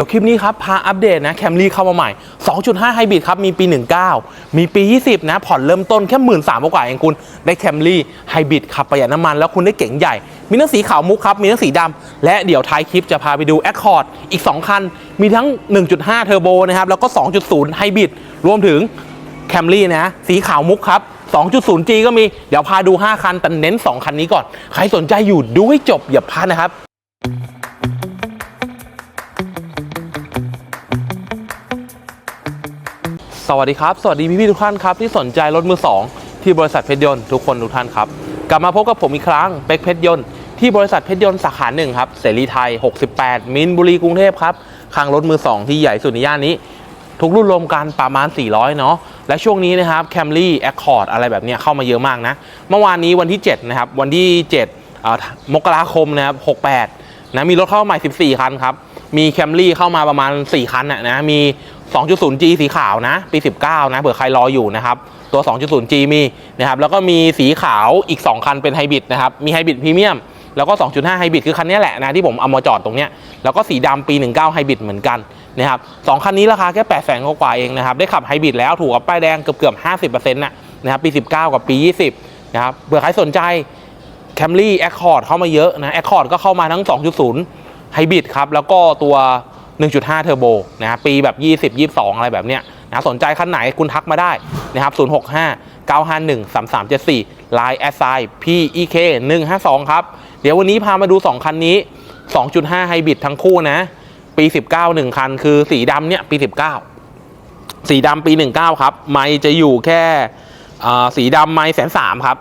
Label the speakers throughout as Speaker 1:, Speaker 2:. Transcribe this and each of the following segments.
Speaker 1: ดี๋ยวคลิปนี้ครับ พาอัปเดตนะแคมรี่เข้ามาใหม่ 2.5 ไฮบริดครับ มีปี 19 มีปี 20 นะ ผ่อนเริ่มต้นแค่1 3ื่นสามกว่าเองคุณ ได้แคมรี่ไฮบริดขับประหยัดน้ำมัน แล้วคุณได้เก๋งใหญ่ มีทั้งสีขาวมุกครับ มีทั้งสีดำ และเดี๋ยวท้ายคลิปจะพาไปดู Accord อีก 2 คัน มีทั้ง 1.5 เทอร์โบนะครับ แล้วก็ 2.0 ไฮบริดรวมถึงแคมรี่นะสีขาวมุกครับ 2.0G ก็มีเดี๋ยวพาดู 5 คันแต่เน้น 2 คันนี้ก่อน ใครสนใจอยู่ดูให้จบอย่าพลาดนะครับ สวัสดีครับ สวัสดีพี่ๆทุกท่านครับที่สนใจรถมือ 2 ที่บริษัทเพชรยนต์ทุกคนทุกท่านครับ กลับมาพบกับผมอีกครั้งเป็กเพชรยนต์ที่บริษัทเพชรยนต์สาขาหนึ่งครับเสรีไทย 68 มินบุรีกรุงเทพครับคางรถมือ 2 ที่ใหญ่สุดในย่านนี้ ทุกรุ่นรวมกันประมาณ 400 เนาะและช่วงนี้นะครับแคมรี่แอคคอร์ดอะไรแบบนี้เข้ามาเยอะมากนะ เมื่อวานนี้วันที่ 7 นะครับ วันที่7เอ่อมกราคมนะครับ 68 นะมีรถเข้ามาใหม่ 14 คันครับมีแคมรี่เข้ามาประมาณ 4 คันนะนะมี 2.0G สีขาวนะ ปี 19 นะเผื่อใครรออยู่นะครับ ตัว 2.0G มีนะครับ แล้วก็มีสีขาวอีก 2 คันเป็นไฮบริดนะครับ มีไฮบริดพรีเมียม แล้วก็ 2.5 ไฮบริดคือคันนี้แหละนะ ที่ผมเอามาจอดตรงเนี้ย แล้วก็สีดำปี 19 ไฮบริดเหมือนกันนะครับสองคันนี้ราคาแค่8 0 0 0 0กว่าเองนะครับ ได้ขับไฮบริดแล้วถูกกับป้ายแดงเกือบเกือบ50%นะนะครับปี 19 กับปี 20 นะครับเผื่อใครสนใจแคมรี่แอคคอร์ดเข้ามาเยอะนะแอคคอร์ดก็เข้ามาทั้ง 2.0ไฮบริดครับแล้วก็ตัว 1.5 เทอร์โบนะปีแบบ 20 22 อะไรแบบเนี้ยนะสนใจคันไหนคุณทักมาได้นะครับ 065 951 3374 Line s i PEK 152 ครับ เดี๋ยววันนี้พามาดู 2 คันนี้ 2.5 ไฮบริดทั้งคู่นะ ปี 19 1 คัน คือสีดำเนี่ยปี 19 สีดำปี 19 ครับ ไม่จะอยู่แค่อ่าสีดำไม่แสนสามครับ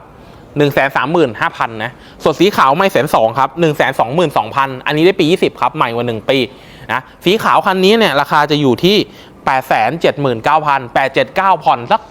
Speaker 1: 1 3 5 0 0 0นะส่วนสีขาวไม่แสนสองครับ 1 2 2 0 0 0 อันนี้ได้ปี 20 ครับ ใหม่กว่า 1 ปี นะสีขาวคันนี้เนี่ยราคาจะอยู่ที่ 8 7 9 0 0 0 879ผ่อนสัก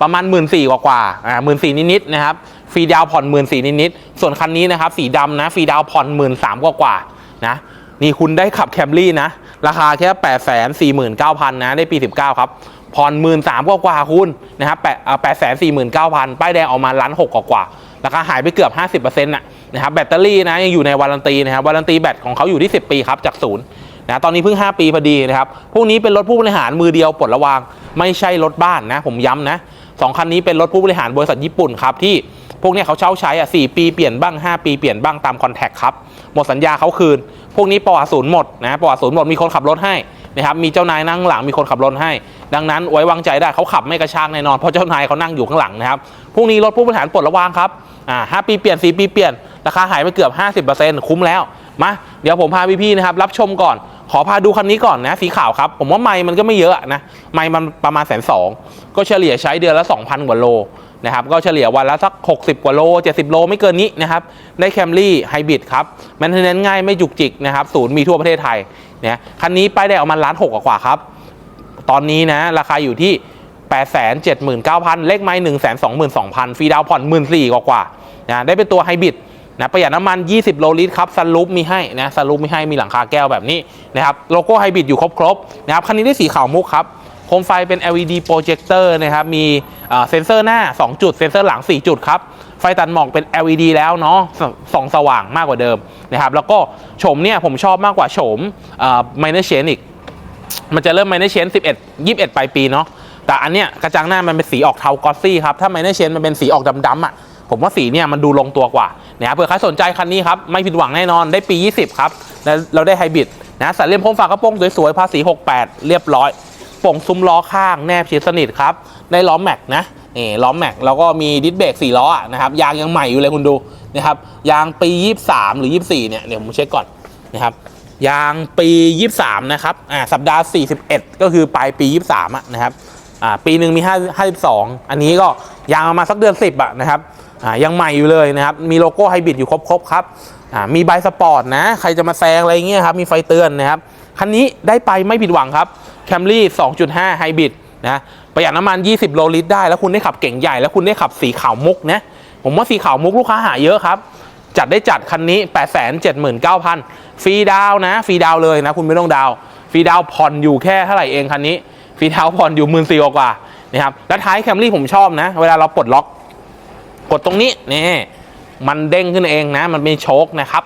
Speaker 1: ประมาณ 1 4 0 0 0กว่กว่าอ่าหมื่นสี่นิดๆนะครับฟรีดาวผ่อนหมื่นสี่นิดๆส่วนคันนี้นะครับสีดำนะฟรีดาวผ่อนหมื่นสามกว่ากว่าๆนะนี่คุณได้ขับแคมรี่นะ ราคาแค่8 4 9 0 0 0นะได้ปี19ครับผ่อนหมื่นสามกว่ากว่าคุณนะครับแปดแปดแสนสี่หมื่นเก้าพันป้ายแดงออกมาล้านหกกว่ากว่าราคาหายไปเกือบ50%น่ะนะครับแบตเตอรี่นะยังอยู่ในวารันตีนะครับวารันตีแบตของเขาอยู่ที่10ปีครับจากศูนย์ นะตอนนี้เพิ่ง 5 ปีพอดีนะครับ พวกนี้เป็นรถผู้บริหารมือเดียวปลดระวาง ไม่ใช่รถบ้านนะ ผมย้ำนะสองคันนี้เป็นรถผู้บริหารบริษัทญี่ปุ่นครับที่พวกนี้เขาเช่าใช้อะสปีเปลี่ยนบ้าง 5 ปีเปลี่ยนบ้างตามคอนแทคครับหมดสัญญาเขาคืน พวกนี้ปอศูนย์หมดนะปอศูนย์หมดมีคนขับรถให้นะครับมีเจ้านายนั่งหลังมีคนขับรถให้ ดังนั้นไว้วางใจได้เขาขับไม่กระชากแน่นอนเพราะเจ้านายเขานั่งอยู่ข้างหลังนะครับพรุ่งนี้รถผู้บริหารปลดระวางครับอ่าห้าปีเปลี่ยนสี่ปีเปลี่ยนราคาหายไปเกือบ 50%คุ้มแล้วมาเดี๋ยวผมพาพี่ๆนะครับรับชมก่อน ขอพาดูคันนี้ก่อนนะสีขาวครับ ผมว่าไม้มันก็ไม่เยอะนะไม้มันประมาณแสนสองก็เฉลี่ยใช้เดือนละ 2,000 กว่าโลนะครับก็เฉลี่ยวันละสัก 60 กว่าโล 70 โลไม่เกินนี้นะครับได้แคมรี่ไฮบริดครับแมนเทนเนนง่ายไม่จุกจิกนะครับศูนย์มีทั่วประเทศไทยนะคันนี้ป้ายแดงออกมาล้านหกกว่าครับ ตอนนี้นะราคาอยู่ที่ 8 7 9 0 0 0 เลขไม้1 2 2 0 0 0 ฟรีดาวผ่อน 1 4 0 0 0กว่าๆนะได้เป็นตัวไฮบริด นะประหยัดน้ำมัน 20 โลลิตรครับซันลูปมีให้นะซันลูปมีให้มีหลังคาแก้วแบบนี้นะครับโลโก้ไฮบริดอยู่ครบๆนะครับคันนี้ได้สีขาวมุกครับโคมไฟเป็น LED โปรเจคเตอร์นะครับมีเซ็นเซอร์หน้า 2 จุด เซ็นเซอร์หลัง 4 จุดครับไฟตัดหมอกเป็น LED แล้วเนาะส่องสว่างมากกว่าเดิมนะครับแล้วก็โฉมเนี่ยผมชอบมากกว่าโฉมไมเนอร์เชนอีกมันจะเริ่มไมเนอร์เชน11 21 ปลายปีเนาะแต่อันเนี้ยกระจังหน้ามันเป็นสีออกเทากอสซี่ครับถ้าไมเนอร์เชนมันเป็นสีออกดำๆอะ ผมว่าสีเนี่ยมันดูลงตัวกว่านะครับเผื่อใครสนใจคันนี้ครับไม่ผิดหวังแน่นอนได้ปี 20 ครับแล้วเราได้ไฮบริดนะใส่เลี่ยมพรมฝากระโปรงสวยๆภาษี 68 เรียบร้อยป่งซุ้มล้อข้างแนบชิดสนิทครับได้ล้อแม็กนะนี่ล้อแม็กแล้วก็มีดิสเบรก4ล้อนะครับยางยังใหม่อยู่เลยคุณดูนะครับยางปี 23 หรือ 24 เนี่ยเดี๋ยวผมเช็คก่อนนะครับยางปี 23 นะครับอ่าสัปดาห์ 41 ก็คือปลายปี 23อะนะครับ อ่าปีหนึ่งมี5 52 อันนี้ก็ยางประมาสักเดือน 10อะนะครับอ่ายังใหม่อยู่เลยนะครับ มีโลโก้ไฮบริดอยู่ครบๆครับอ่ามีใบสปอร์ตนะ ใครจะมาแซงอะไรเงี้ยครับ มีไฟเตือนนะครับ คันนี้ได้ไปไม่ผิดหวังครับ Camry 2.5ไฮบริดนะประหยัดน้ำมัน 20 โลลิตรได้ แล้วคุณได้ขับเก่งใหญ่ แล้วคุณได้ขับสีขาวมุกนะผมว่าสีขาวมุกลูกค้าหาเยอะครับ จัดได้จัดคันนี้ 879,000 ฟรีดาวนะ ฟรีดาวเลยนะ คุณไม่ต้องดาว ฟรีดาวผ่อนอยู่แค่เท่าไหร่เองคันนี้ ฟรีดาวน์ผ่อนอยู่หมื่นสี่กว่านะครับแล้วท้ายแคมรี่ผมชอบนะ เวลาเราปลดล็อกกดตรงนี้นี่มันเด้งขึ้นเองนะ มันเป็นโชคนะครับ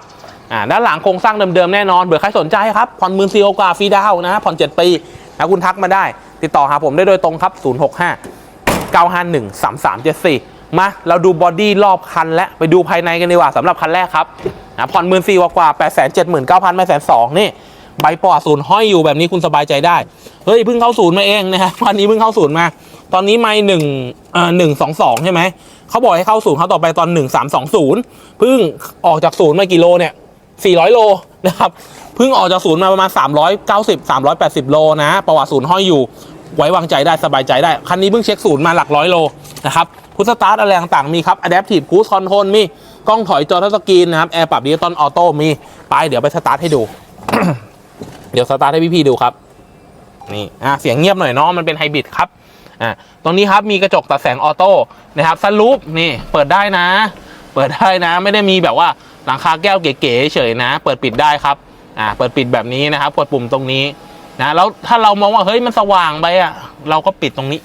Speaker 1: อ่าด้านหลังโครงสร้างเดิมๆแน่นอนเผื่อใครสนใจครับผ่อนหมื่นสี่กว่าฟรีดาวน์นะฮะผ่อนเจ็ดปีนะคุณทักมาได้ ติดต่อหาผมได้โดยตรงครับ 065 951 3374 มาเราดูบอดี้รอบคันและไปดูภายในกันดีกว่าสำหรับคันแรกครับนะผ่อนหมื่นสี่กว่าแปดแสนเจ็ดหมื่นเก้าพันแปดแสนสองนี่ ใบปอดศูนย์ห้อยอยู่แบบนี้คุณสบายใจได้ เฮ้ยเพิ่งเข้าศูนย์มาเองนะฮะวันนี้เพิ่งเข้าศูนย์มา ตอนนี้ไม่หนึ่งเอ่อหนึ่งสองสองใช่ไหม เขาบอกให้เข้าศูนย์เขาต่อไปตอนหนึ่งสามสองศูนย์เพิ่งออกจากศูนย์มากี่โลเนี่ยสี่ร้อยโลนะครับ เพิ่งออกจากศูนย์มาประมาณ390 380โลนะ ประวัติศูนย์ห้อยอยู่ ไว้วางใจได้สบายใจได้ คันนี้เพิ่งเช็คศูนย์มาหลักร้อยโลนะครับพุทสตาร์ทอะไรต่างๆมีครับ Adaptive Cruise Control มีกล้องถอยจอทัชสกรีนนะครับแอร์ปรับดิจิตอลออโต้มี ไปเดี๋ยวไปสตาร์ทให้ดู เดี๋ยวสตาร์ทให้พี่ๆดูครับ นี่อะเสียงเงียบหน่อยเนาะมันเป็นไฮบริดครับอะตรงนี้ครับมีกระจกตัดแสงออโต้นะครับสลูปนี่เปิดได้นะ เปิดได้นะ ไม่ได้มีแบบว่าหลังคาแก้วเก๋ๆเฉยนะ เปิดปิดได้ครับอ่าเปิดปิดแบบนี้นะครับกดปุ่มตรงนี้นะแล้วถ้าเรามองว่าเฮ้ยมันสว่างไปอะเราก็ปิดตรงนี้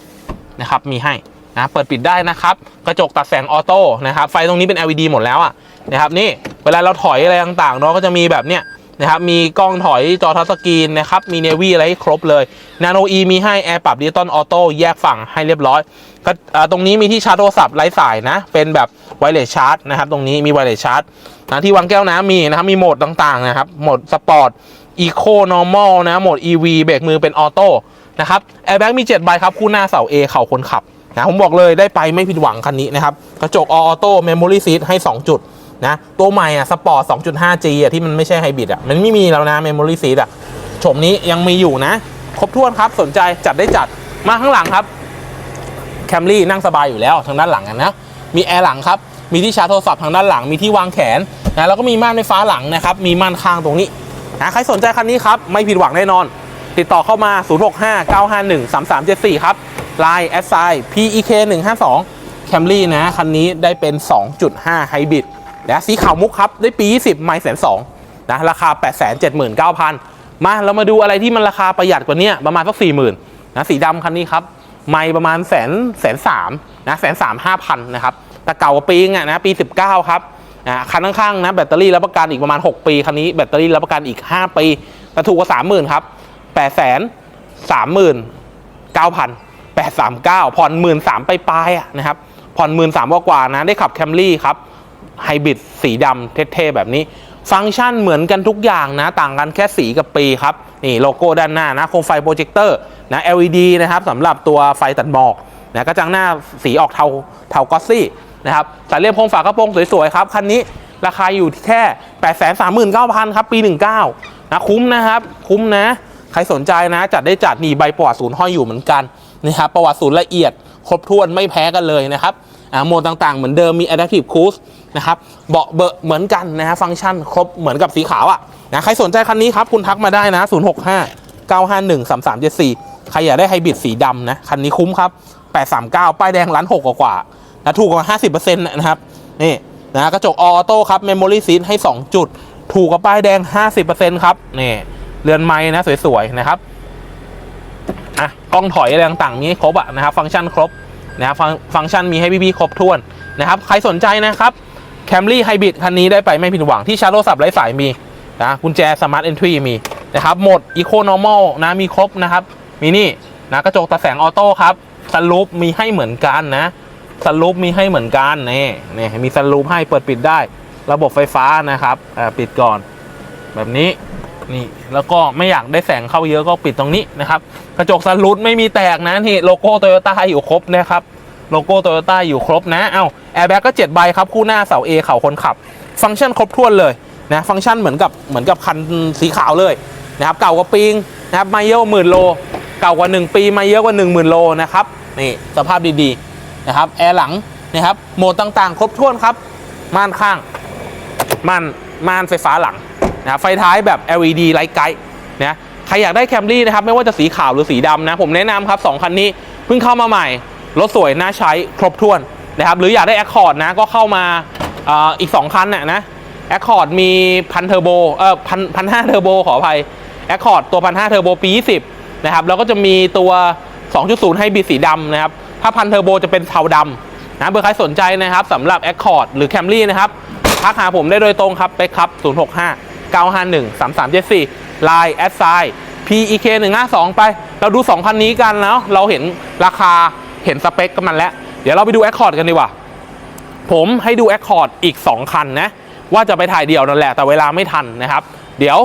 Speaker 1: นะครับ มีให้นะเปิดปิดได้นะครับ กระจกตัดแสงออโต้นะครับ ไฟตรงนี้เป็น LED หมดแล้วอะนะครับนี่เวลาเราถอยอะไรต่างๆเนาะก็จะมีแบบเนี้ย นะครับ มีกล้องถอยจอทัชสกรีนนะครับ มีเนวี่อะไรให้ครบเลยนาโนอีมีให้แอร์ปรับดิจิตอลออโต้แยกฝั่งให้เรียบร้อยก็ตรงนี้มีที่ชาร์จโทรศัพท์ไร้สายนะ เป็นแบบไวเลสชาร์จนะครับ ตรงนี้มีไวเลสชาร์จนะที่วางแก้วน้ำมีนะครับ มีโหมดต่างๆนะครับ โหมดสปอร์ตอีโคนอร์มอลนะ โหมด EV เบรกมือเป็นออโต้นะครับแอร์แบ็กมี7ใบครับคู่หน้าเสา A เข่าคนขับนะผมบอกเลยได้ไปไม่ผิดหวังคันนี้นะครับ กระจกออโต้เมมโมรี่ซีทให้ 2 จุด นะตัวใหม่อะสปอร์ต 2.5G อะที่มันไม่ใช่ไฮบริดอะมันไม่มีแล้วนะ Memory Seat อะโฉมนี้ยังมีอยู่นะ ครบถ้วนครับสนใจจัดได้จัดมาข้างหลังครับแคมรี่นั่งสบายอยู่แล้วทางด้านหลังนะมีแอร์หลังครับมีที่ชาร์จโทรศัพท์ทางด้านหลังมีที่วางแขนนะแล้วก็มีม่านไฟฟ้าหลังนะครับมีม่านข้างตรงนี้นะใครสนใจคันนี้ครับไม่ผิดหวังแน่นอน ติดต่อเข้ามา 0659513374 ครับ Line s i PEK 152 Camry นะ คันนี้ได้เป็น 2.5 ไฮบริด นะสีขาวมุกครับได้ปี 20 ไม่แสนสองนะราคา 879,000 มาเรามาดูอะไรที่มันราคาประหยัดกว่านี้ประมาณสัก 40,000นะสีดำคันนี้ครับ ไม่ประมาณแสนแสนสามนะแสนสามห้าพันนะครับแต่เก่าปีงอะนะปี 19 ครับอ่าคันข้างๆนะแบตเตอรี่รับประกันอีกประมาณ 6 ปีคันนี้แบตเตอรี่รับประกันอีก 5 ปีแต่ถูกกว่า 30,000ครับ8แสนสามหมื่น9,000 839ผ่อน1 3ื่นไปปลายๆอะนะครับผ่อน1 3ื่นกว่านะได้ขับแคมรี่ครับ ไฮบริดสีดำเท่ๆแบบนี้ ฟังก์ชันเหมือนกันทุกอย่างนะ ต่างกันแค่สีกับปีครับ นี่โลโก้ด้านหน้านะโคมไฟโปรเจคเตอร์นะ LED นะครับสำหรับตัวไฟตัดหมอกนะกระจังหน้าสีออกเทาเทากอสซี่นะครับสายเรียบโครงฝากระโปรงสวยๆครับ คันนี้ราคาอยู่ที่แค่ 839,000 ครับ ปี 19 นะ คุ้มนะครับ คุ้มนะ ใครสนใจนะ จัดได้จัดนี่ใบประวัติศูนย์ห้อยอยู่เหมือนกันนะครับประวัติศูนย์ละเอียด ครบถ้วนไม่แพ้กันเลยนะครับอ่าโหมดต่างๆ เหมือนเดิมมี Adaptive Cruise นะครับเบาะเบอะเหมือนกันนะฮะฟังก์ชันครบเหมือนกับสีขาวอะ่ะนะใครสนใจคันนี้ครับคุณทักมาได้นะ 065 951 3374 ใครอยากได้ไฮบริดสีดำนะคันนี้คุ้มครับ 839 ป้ายแดงล้านหกกว่านะถูกกว่า 50%นะครับนี่นะกระจกออโต้ครับ Memory Seat ให้ 2 จุด ถูกกว่าป้ายแดง 50%ครับนี่เรือนไม้นะสวยๆนะครับอะกล้องถอยอะไรต่างๆมีให้ครบอะนะครับ ฟังก์ชันครบนะครับฟังฟังก์ชันมีให้พี่ๆครบถ้วนนะครับ ใครสนใจนะครับ Camry Hybrid คันนี้ได้ไปไม่ผิดหวังที่ชาร์จโทรศัพท์ไร้สายมีนะกุญแจ Smart Entry มีนะครับโหมด Eco Normal นะมีครบนะครับมีนี่นะกระจกตาแสงออโต้ครับสลูปมีให้เหมือนกันนะสลูปมีให้เหมือนกันนี่นี่มีสลูปให้เปิดปิดได้ ระบบไฟฟ้านะครับปิดก่อน แบบนี้นี่แล้วก็ไม่อยากได้แสงเข้าเยอะก็ปิดตรงนี้นะครับ กระจกสลูดไม่มีแตกนะนี่โลโก้โตโยต้าอยู่ครบนะครับ โลโก้โตโยต้าอยู่ครบนะ เอ้าแอร์แบ็กก็7ใบครับ คู่หน้าเสา A เข่าคนขับ ฟังก์ชันครบถ้วนเลยนะ ฟังก์ชันเหมือนกับเหมือนกับคันสีขาวเลยนะครับ เก่ากว่าปีงนะครับมาเยอะกว่าหมื่นโล เก่ากว่า 1 ปีมาเยอะกว่า 1 0,000 โลนะครับ นี่สภาพดีๆนะครับ แอร์หลังนะครับ โหมดต่างๆ ครบถ้วนครับ ม่านข้าง ม่าน ม่านไฟฟ้าหลังนะไฟท้ายแบบ LED ไลท์ไกด์นะ ใครอยากได้แคมรี่นะครับ ไม่ว่าจะสีขาวหรือสีดำนะ ผมแนะนำครับ2คันนี้ เพิ่งเข้ามาใหม่ รถสวยน่าใช้ครบถ้วนนะครับหรืออยากได้ Accord นะก็เข้ามาอีก 2 คันน่ะนะ Accord มีพันเทอร์โบเออพันพันห้าเทอร์โบขออภัย Accord ตัวพันห้าเทอร์โบปี 20 นะครับ แล้วก็จะมีตัว 2.0 ให้บีสีดำนะครับ ถ้าพันเทอร์โบจะเป็นเทาดำนะเบอร์ใครสนใจนะครับสำหรับ Accord หรือ Camry นะครับทักหาผมได้โดยตรงครับเป๊กครับ 065 951 3374 Line แอดไซ PEK 152ไป เราดู 2 คันนี้กันแล้วเราเห็นราคา เห็นสเปคกันมันแล้ว เดี๋ยวเราไปดู Accord กันดีกว่า ผมให้ดู Accord อีก 2 คันนะ ว่าจะไปถ่ายเดี่ยวนั่นแหละ แต่เวลาไม่ทันนะครับ เดี๋ยว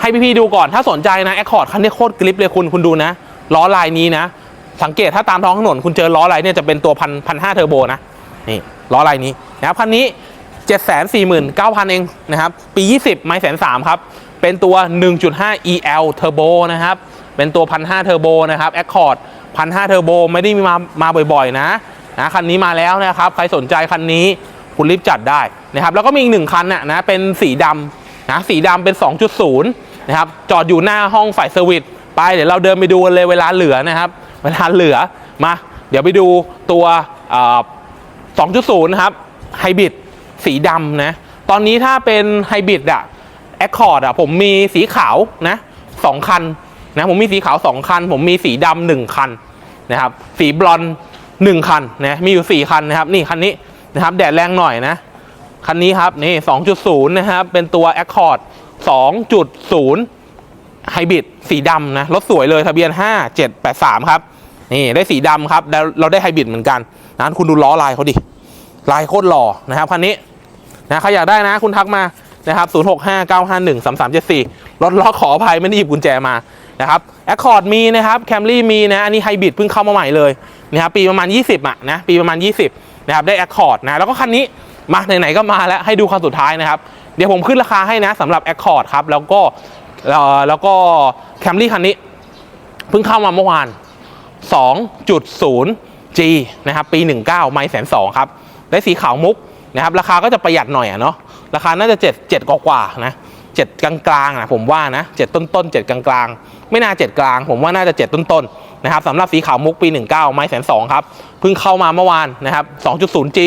Speaker 1: ให้พี่ๆดูก่อน ถ้าสนใจนะ Accord คันนี้โคตรกริปเลยคุณคุณดูนะ ล้อลายนี้นะ สังเกตถ้าตามท้องถนนคุณเจอล้อลายเนี่ยจะเป็นตัวพันพันห้าเทอร์โบนะ นี่ล้อลายนี้นะครับคันนี้749,000 เองนะครับ ปี 20 ไม่แสนสามครับ เป็นตัว 1.5 EL Turbo นะครับ เป็นตัว 1,500เทอร์โบนะครับ Accord 1,500เทอร์โบไม่ได้มีมามาบ่อยๆนะนะคันนี้มาแล้วนะครับใครสนใจคันนี้คุณรีบจัดได้นะครับแล้วก็มีอีกหนึ่งคันน่ะนะเป็นสีดำนะสีดำเป็น 2.0นะครับจอดอยู่หน้าห้องฝ่ายเซอร์วิสไปเดี๋ยวเราเดินไปดูกันเลยเวลาเหลือนะครับเวลาเหลือมา เดี๋ยวไปดูตัว 2.0 นะครับไฮบริดสีดำนะตอนนี้ถ้าเป็นไฮบริดอะแอคคอร์ดอะผมมีสีขาวนะสองคันนะผมมีสีขาว2คัน ผมมีสีดำหนึ่งคัน นะครับสีบลอนหนึ่งคันนะมีอยู่ 4 คันนะครับ นี่คันนี้นะครับแดดแรงหน่อยนะ คันนี้ครับนี่2.0นะครับ เป็นตัว Accord 2.0ไฮบริดสีดำนะรถสวยเลยทะเบียน 5783 ครับ นี่ได้สีดำครับ เราได้ไฮบริดเหมือนกันนะคุณดูล้อลายเขาดิ ลายโคตรหล่อนะครับคันนี้นะใครอยากได้นะคุณทักมานะครับ 0 6 5 9 5 1 3 3 7 4รถล้อขออภัยไม่ได้หยิบกุญแจมา นะครับแอคคอร์ดมีนะครับแคมรี่มีนะอันนี้ไฮบริดเพิ่งเข้ามาใหม่เลยนะครับปีประมาณ 20อะนะปีประมาณ 20นะครับได้แอคคอร์ดนะแล้วก็คันนี้มาไหนๆก็มาแล้วให้ดูคันสุดท้ายนะครับเดี๋ยวผมขึ้นราคาให้นะสำหรับแอคคอร์ดครับแล้วก็แล้วก็แคมรี่คันนี้เพิ่งเข้ามาเมื่อวาน 2.0G นะครับปี 19 ไม่แสนสองครับได้สีขาวมุกนะครับราคาก็จะประหยัดหน่อยอะเนาะราคาน่าจะ 7 7กว่าๆนะ 7กลางๆนะผมว่านะ7ต้นต้นๆ7กลางๆ ไม่น่า7กลาง ผมว่าน่าจะ7ต้นต้นๆนะครับสำหรับสีขาวมุกปี 19 ไม่แสนสองครับเพิ่งเข้ามาเมื่อวานนะครับ 2.0G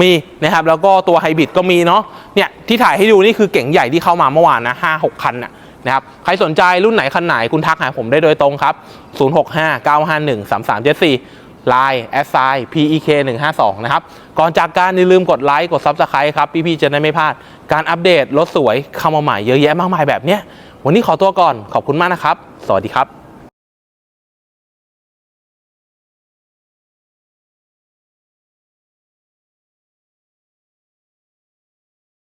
Speaker 1: มีนะครับแล้วก็ตัวไฮบริดก็มีเนาะเนี่ยที่ถ่ายให้ดูนี่คือเก๋งใหญ่ที่เข้ามาเมื่อวานนะ5-6 คันนะนะครับใครสนใจรุ่นไหนคันไหนคุณทักหาผมได้โดยตรงครับ 065 951 3374 Line s i PEK 152นะครับ ก่อนจากการอย่าลืมกดไลค์กด Subscribe ครับ พี่ๆจะได้ไม่พลาด การอัปเดตรถสวยเข้ามาใหม่เยอะแยะมากมายแบบเนี้ยวันนี้ขอตัวก่อนขอบคุณมากนะครับ สวัสดีครับ